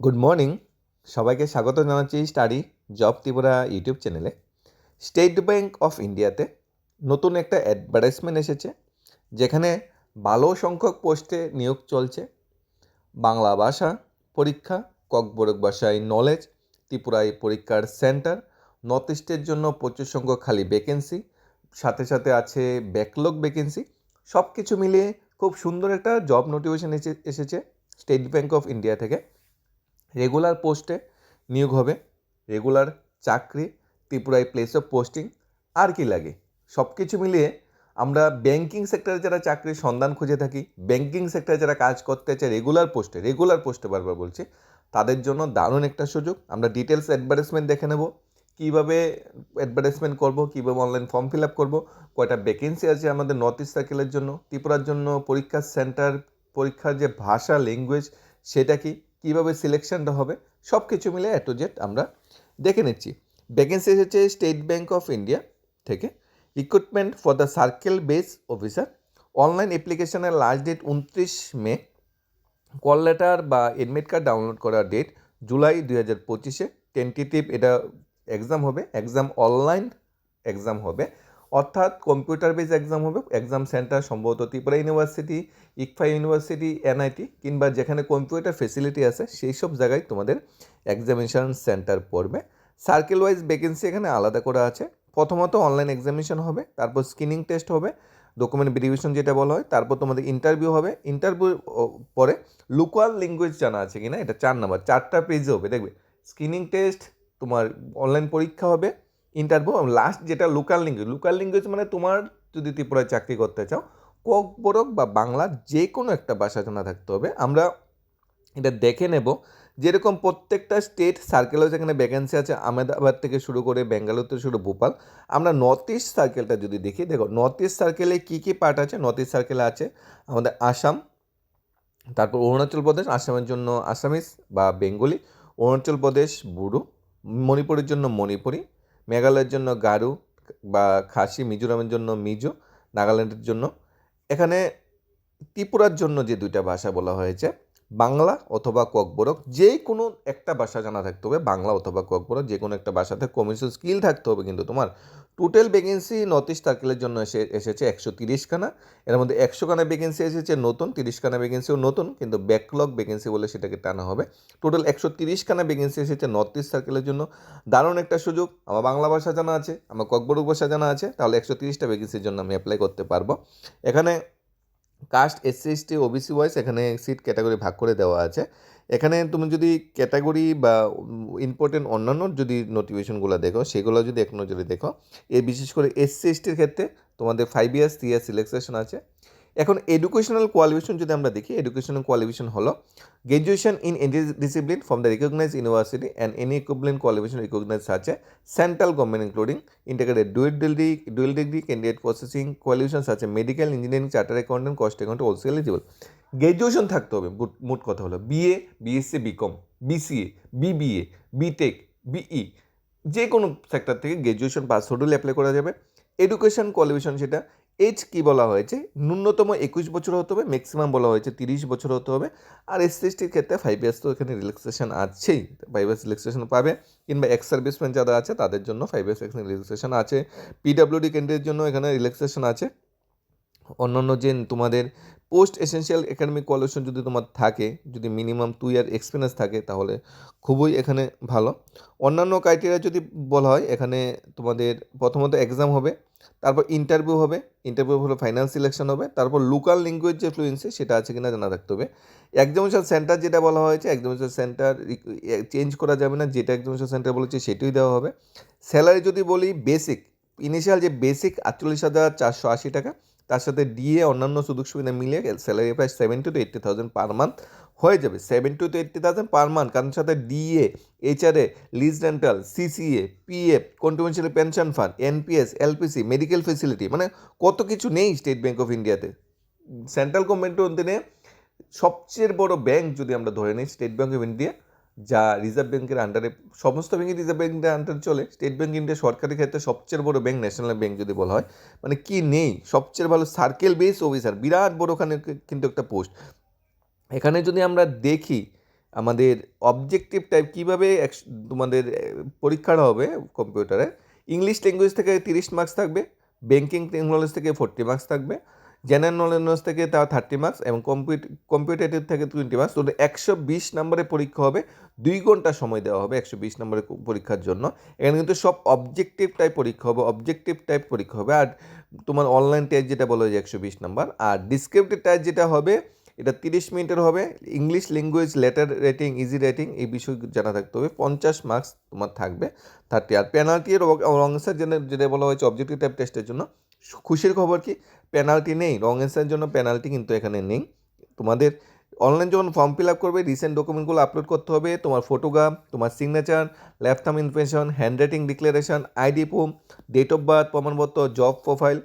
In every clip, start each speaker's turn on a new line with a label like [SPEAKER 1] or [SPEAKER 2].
[SPEAKER 1] Good morning সবাইকে স্বাগত জানাচ্ছি স্টাডি জব ত্রিপুরা ইউটিউব চ্যানেলে। স্টেট ব্যাংক অফ ইন্ডিয়াতে নতুন একটা অ্যাডভার্টাইজমেন্ট এসেছে, যেখানে ভালো সংখ্যক পোস্টে নিয়োগ চলছে। বাংলা ভাষা পরীক্ষা, ককবরক ভাষায় নলেজ ত্রিপুরায় পরীক্ষার সেন্টার নর্থ ইস্টের জন্য প্রচুর সংখ্যক খালি ভ্যাকেন্সি সাথে সাথে আছে ব্যাকলগ ভ্যাকেন্সি সব কিছু মিলিয়ে খুব সুন্দর একটা জব নোটিফিকেশন এসেছে স্টেট ব্যাংক অফ ইন্ডিয়া থেকে। রেগুলার পোস্টে নিয়োগ হবে। রেগুলার চাকরি, ত্রিপুরায় প্লেস অফ পোস্টিং আর কি লাগে? সব কিছু মিলিয়ে আমরা ব্যাংকিং সেক্টরে যারা চাকরির সন্ধান খুঁজে থাকি ব্যাংকিং সেক্টরে যারা কাজ করতে চায় রেগুলার পোস্টে রেগুলার পোস্টে বারবার বলছি, তাদের জন্য দারুণ একটা সুযোগ। আমরা ডিটেলস অ্যাডভার্টাইজমেন্ট দেখে নেব। কীভাবে অ্যাডভার্টাইজমেন্ট করব, কীভাবে অনলাইন ফর্ম ফিল আপ করব, কয়টা ভ্যাকেন্সি আছে আমাদের নর্থ ইস্ট সার্কেলের জন্য, ত্রিপুরার জন্য পরীক্ষার সেন্টার পরীক্ষার যে ভাষা ল্যাঙ্গুয়েজ সেটা কি? কীভাবে সিলেকশনটা হবে সব কিছু মিলে এ টু জেড আমরা দেখে নিচ্ছি। ভ্যাকেন্সি এসেছে স্টেট ব্যাঙ্ক অফ ইন্ডিয়া থেকে। Recruitment for the circle base officer online অ্যাপ্লিকেশনের লাস্ট ডেট উনত্রিশ মে। কল লেটার বা এডমিট কার্ড ডাউনলোড করার ডেট জুলাই দুই হাজার পঁচিশে। টেন্টেটিভ এটা এক্সাম হবে এক্সাম অনলাইন এক্সাম হবে। অর্থাৎ কম্পিউটার বেস এক্সাম হবে এক্সাম সেন্টার সম্ভবত Tripura university ICFAI university NIT কিংবা যেখানে কম্পিউটার ফেসিলিটি আছে, সেই সব জায়গায় তোমাদের এক্সামিনেশন সেন্টার পড়বে। সার্কেল ওয়াইজ ভ্যাকেন্সি এখানে আলাদা করা আছে। প্রথমত অনলাইন এক্সামিনেশন হবে, তারপর স্ক্রিনিং টেস্ট হবে ডকুমেন্ট ভেরিফিকেশন যেটা বলা হয়, তারপর তোমাদের ইন্টারভিউ হবে। ইন্টারভিউ পরে লোকাল ল্যাঙ্গুয়েজ জানা আছে কিনা, এটা চার নাম্বার চারটা পেজে হবে, দেখবে। স্ক্রিনিং টেস্ট তোমার অনলাইন পরীক্ষা হবে ইন্টারভিউ লাস্ট যেটা লোকাল ল্যাঙ্গুয়েজ লোকাল ল্যাঙ্গুয়েজ মানে তোমার যদি ত্রিপুরায় চাকরি করতে চাও কক বরক বা বাংলা যে কোনো একটা ভাষা জানা থাকতে হবে। আমরা এটা দেখে নেব। যেরকম প্রত্যেকটা স্টেট সার্কেলেও যেখানে ভ্যাকেন্সি আছে, আহমেদাবাদ থেকে শুরু করে বেঙ্গালুরু থেকে শুরু ভোপাল, আমরা নর্থ ইস্ট সার্কেলটা যদি দেখি, দেখো নর্থ ইস্ট সার্কেলে কী কী পার্ট আছে? নর্থ ইস্ট সার্কেলে আছে আমাদের আসাম, তারপর অরুণাচল প্রদেশ, আসামের জন্য আসামিস বা বেঙ্গলি, অরুণাচল প্রদেশ, বুড়ো, মণিপুরের জন্য মণিপুরি মেঘালয়ের জন্য গারু বা খাসি, মিজোরামের জন্য মিজো, নাগাল্যান্ডের জন্য। এখানে ত্রিপুরার জন্য যে দুইটা ভাষা বলা হয়েছে বাংলা অথবা ককবরক যে কোনো একটা ভাষা জানা থাকতে হবে, বাংলা অথবা ককবরক যে কোনো একটা ভাষাতে কমিউনিকেশন স্কিল থাকতে হবে কিন্তু তোমার টোটাল ভ্যাকেন্সি নর্থ ইস্ট সার্কেলের জন্য এসে, এসেছে একশো তিরিশখানা এর মধ্যে একশো খানা ভ্যাকেন্সি এসেছে, নতুন তিরিশখানা ভ্যাকেন্সিও নতুন, কিন্তু ব্যাকলগ ভ্যাকেন্সি বলে সেটাকে টানা হবে। টোটাল একশো তিরিশখানা ভ্যাকেন্সি এসেছে নর্থ ইস্ট সার্কেলের জন্য। দারুণ একটা সুযোগ, আমার বাংলা ভাষা জানা আছে, আমার ককবরক ভাষা জানা আছে, তাহলে একশো তিরিশটা ভ্যাকেন্সির জন্য আমি অ্যাপ্লাই করতে পারব। এখানে caste SC ST OBC wise এখানে সিট ক্যাটাগরি ভাগ করে দেওয়া আছে। এখানে তুমি যদি ক্যাটাগরি বা ইম্পর্টেন্ট অন্যান্য যদি নোটিফিকেশনগুলো দেখো, সেগুলো যদি এক নজরে দেখো, এ বিশেষ করে এসসি এসটির ক্ষেত্রে তোমাদের five years three years selection আছে। এখন এডুকেশনাল কোয়ালিফিকেশন যদি আমরা দেখি এডুকেশনাল কোয়ালিফিকেশন হলো graduation in any discipline from the recognise university and any equivalent qualification recognise আছে central government including integrated dual degree dual degree candidate processing qualification আছে medical engineering charter accountant cost account also eligible graduation থাকতে হবে, মোট কথা হলো BA BSc BCom BCA BBA BTech BE যে কোনো sector থেকে গ্র্যাজুয়েশন পাস হোডুল অ্যাপ্লাই করা যাবে। এডুকেশন কোয়ালিফিকেশন সেটা এজ কি বলা হয়েছে? ন্যূনতম একুশ বছর হতে হবে ম্যাক্সিমাম বলা হয়েছে তিরিশ বছর হতে হবে। আর এসসি এসটির ক্ষেত্রে ফাইভ ইয়ার্স তো এখানে রিল্যাক্সেশন আছেই। ফাইভ ইয়ার্স রিল্যাক্সেশন পাবে। কিংবা এক্স সার্ভিসম্যান যারা আছে, তাদের জন্য ফাইভ ইয়ার্স এখানে রিল্যাক্সেশন আছে। পিডাব্লিউডি ক্যান্ডিডেটের জন্য এখানে রিল্যাক্সেশন আছে। অন্যান্য যে তোমাদের পোস্ট এসেন্সিয়াল একাডেমিক কোয়ালিফিকেশন যদি তোমার থাকে, যদি মিনিমাম টু ইয়ার এক্সপিরিয়েন্স থাকে, তাহলে খুবই এখানে ভালো। অন্যান্য ক্রাইটেরিয়া যদি বলা হয়, এখানে তোমাদের প্রথমত এক্সাম হবে, তারপর ইন্টারভিউ হবে ইন্টারভিউ হলে ফাইনাল সিলেকশন হবে, তারপর লোকাল ল্যাঙ্গুয়েজ যে ফ্লুয়েন্সি সেটা আছে কিনা জানা রাখতে হবে। এক্সামিনেশন সেন্টার যেটা বলা হয়েছে এক্সামিনেশন সেন্টার চেঞ্জ করা যাবে না, যেটা এক্সামিনেশন সেন্টার বলেছে সেটাই দেওয়া হবে। স্যালারি যদি বলি বেসিক ইনিশিয়াল যে বেসিক আটচল্লিশ হাজার চারশো আশি টাকা, তার সাথে ডিএ অন্যান্য সুযোগ সুবিধা মিলিয়ে স্যালারি প্রায় seventy to eighty thousand per month হয়ে যাবে। Seventy to eighty thousand per month কারণ সাথে DA HRA lease rental CCA PF contribution pension fund NPS LPC medical facility মানে কত কিছু নেই স্টেট ব্যাঙ্ক অফ ইন্ডিয়াতে সেন্ট্রাল গভর্নমেন্টের অধীনে সবচেয়ে বড় ব্যাংক যদি আমরা ধরে নিই স্টেট ব্যাঙ্ক অফ ইন্ডিয়া যা রিজার্ভ ব্যাংকের আন্ডারে সমস্ত ব্যাংকই রিজার্ভ ব্যাঙ্কের আন্ডারে চলে স্টেট ব্যাংক ইন্ডিয়া সরকারি ক্ষেত্রে সবচেয়ে বড় ব্যাঙ্ক ন্যাশনাল ব্যাঙ্ক যদি বলা হয় মানে কি নেই? সবচেয়ে ভালো সার্কেল বেস অফিসার বিরাট বড় ওখানে কিন্তু একটা পোস্ট এখানে যদি আমরা দেখি, আমাদের অবজেক্টিভ টাইপ কীভাবে তোমাদের পরীক্ষাটা হবে কম্পিউটারে ইংলিশ ল্যাঙ্গুয়েজ থেকে তিরিশ মার্কস থাকবে ব্যাঙ্কিং নলেজ থেকে ফোর্টি মার্কস থাকবে জেনারেল নলেজ থেকে তাও থার্টি মার্কস এবং কম্পিউটেটিভ থেকে টোয়েন্টি মার্কস তো একশো বিশ নম্বরের পরীক্ষা হবে, দুই ঘণ্টা সময় দেওয়া হবে একশো বিশ নম্বরের পরীক্ষার জন্য। এখানে কিন্তু সব অবজেক্টিভ টাইপ পরীক্ষা হবে অবজেক্টিভ টাইপ পরীক্ষা হবে। আর তোমার অনলাইন টেস্ট যেটা বলা হয়েছে একশো বিশ নাম্বার। আর ডিসক্রিপটিভ টাইপ যেটা হবে এটা তিরিশ মিনিটের হবে। English language letter writing essay writing এই বিষয় জানা থাকতে হবে। পঞ্চাশ মার্কস তোমার থাকবে। থার্টি আর পেনাল্টি রং অ্যান্সার যেটা যেটা বলা হয়েছে অবজেক্টিভ টাইপ টেস্টের জন্য। খুশির খবর কি? পেনাল্টি নেই। রং অ্যান্সারের জন্য পেনাল্টি কিন্তু এখানে নেই। তোমাদের অনলাইন যখন ফর্ম ফিল আপ করবে রিসেন্ট ডকুমেন্টগুলো আপলোড করতে হবে। তোমার ফটোগ্রাফ তোমার signature laptop information hand writing declaration ID proof date of birth প্রমাণপত্র জব প্রোফাইল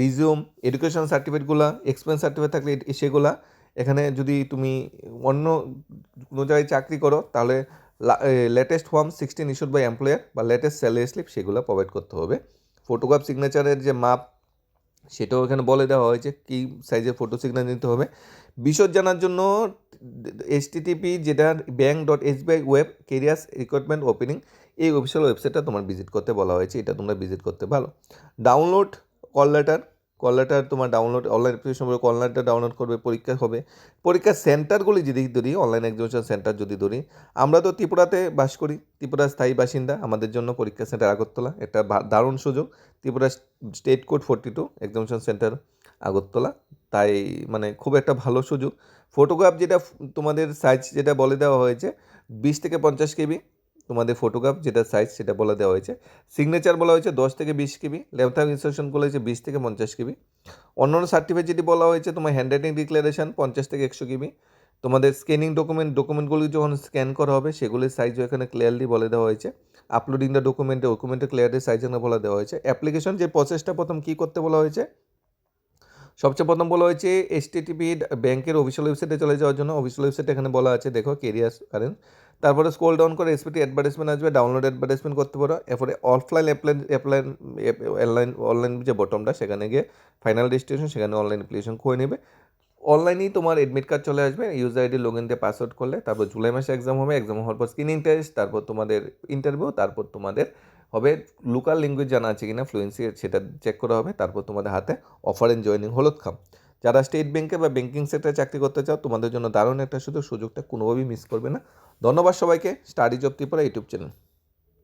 [SPEAKER 1] রিজিউম এডুকেশন সার্টিফিকেটগুলো এক্সপেন্স সার্টিফিকেট থাকলে সেগুলা। এখানে যদি তুমি অন্য কোনো জায়গায় চাকরি করো, তাহলে latest form sixteen issued by employer বা লেটেস্ট স্যালারি স্লিপ সেগুলো প্রোভাইড করতে হবে। ফটোগ্রাফ সিগনেচারের যে মাপ, সেটাও এখানে বলে দেওয়া হয়েছে কী সাইজের ফটো সিগনেচার নিতে হবে। বিশদ জানার জন্য এইচটিটিপি যেটা bank dot SBI web careers recruitment opening এই অফিসিয়াল ওয়েবসাইটটা তোমার ভিজিট করতে বলা হয়েছে, এটা তোমরা ভিজিট করতে পারো। Download call letter call letter তোমার download online application call letter download করবে, পরীক্ষা হবে। পরীক্ষার সেন্টারগুলি যদি ধরি অনলাইন এক্সামিনেশন সেন্টার যদি ধরি, আমরা তো ত্রিপুরাতে বাস করি। ত্রিপুরার স্থায়ী বাসিন্দা, আমাদের জন্য পরীক্ষা সেন্টার আগরতলা। একটা দারুণ সুযোগ। Tripura state code forty two examination centre Agartala. তাই মানে খুব একটা ভালো সুযোগ। ফটোগ্রাফ যেটা তোমাদের সাইজ যেটা বলে দেওয়া হয়েছে, বিশ থেকে পঞ্চাশ কেবি। তোমাদের ফটোগ্রাফ যেটা সাইজ সেটা বলে দেওয়া হয়েছে। সিগনেচার বলা হয়েছে দশ থেকে বিশ কেবি ল্যাপটপ ইনস্ট্রাকশন বলা হয়েছে বিশ থেকে পঞ্চাশ কেবি। অন্যান্য সার্টিফিকেট যেটি বলা হয়েছে, তোমার হ্যান্ড রাইটিং ডিক্লারেশন পঞ্চাশ থেকে একশো কেবি। তোমাদের স্ক্যানিং ডকুমেন্ট ডকুমেন্টগুলি যখন স্ক্যান করা হবে, সেগুলির সাইজও এখানে ক্লিয়ারলি বলে দেওয়া হয়েছে। আপলোডিং দ্য ডকুমেন্টে ডকুমেন্টের ক্লিয়ারের সাইজ এখানে বলে দেওয়া হয়েছে। অ্যাপ্লিকেশন যে প্রসেসটা প্রথম কী করতে বলা হয়েছে? সবচেয়ে প্রথম বলা হয়েছে এসটিটিপি ব্যাংকের অফিসিয়াল ওয়েবসাইটে চলে যাওয়ার জন্য। অফিসিয়াল ওয়েবসাইট এখানে বলা আছে, দেখো কেরিয়ার কারেন্ট। তারপরে স্ক্রল ডাউন করে এসপিটি অ্যাডভার্টাইজমেন্ট আসবে ডাউনলোড অ্যাডভার্টাইজমেন্ট করতে পারো। এরপরে অফলাইন অ্যাপ্লাই অ্যাপ্লাইন অনলাইন অনলাইন যে বটমটা সেখানে গিয়ে ফাইনাল ডেস্টিনেশন সেখানে অনলাইন অ্যাপ্লিকেশন করে নেবে। অনলাইনেই তোমার এডমিট কার্ড চলে আসবে ইউজার আইডি লগ ইন দিয়ে পাসওয়ার্ড করলে। তারপর জুলাই মাসে এক্সাম হবে এক্সাম হওয়ার পর স্ক্রিনিং টেস্ট তারপর তোমাদের ইন্টারভিউ তারপর তোমাদের হবে লোকাল ল্যাঙ্গুয়েজ জানা আছে কিনা ফ্লুয়েন্সি সেটা চেক করা হবে, তারপর তোমাদের হাতে অফার এন্ড জয়নিং হলুদ খাম। যারা স্টেট ব্যাংকে বা ব্যাঙ্কিং সেক্টরে চাকরি করতে চাও, তোমাদের জন্য দারুণ একটা সুযোগ, সুযোগটা কোনোভাবেই মিস করবে না। ধন্যবাদ সবাইকে study job Tripura YouTube channel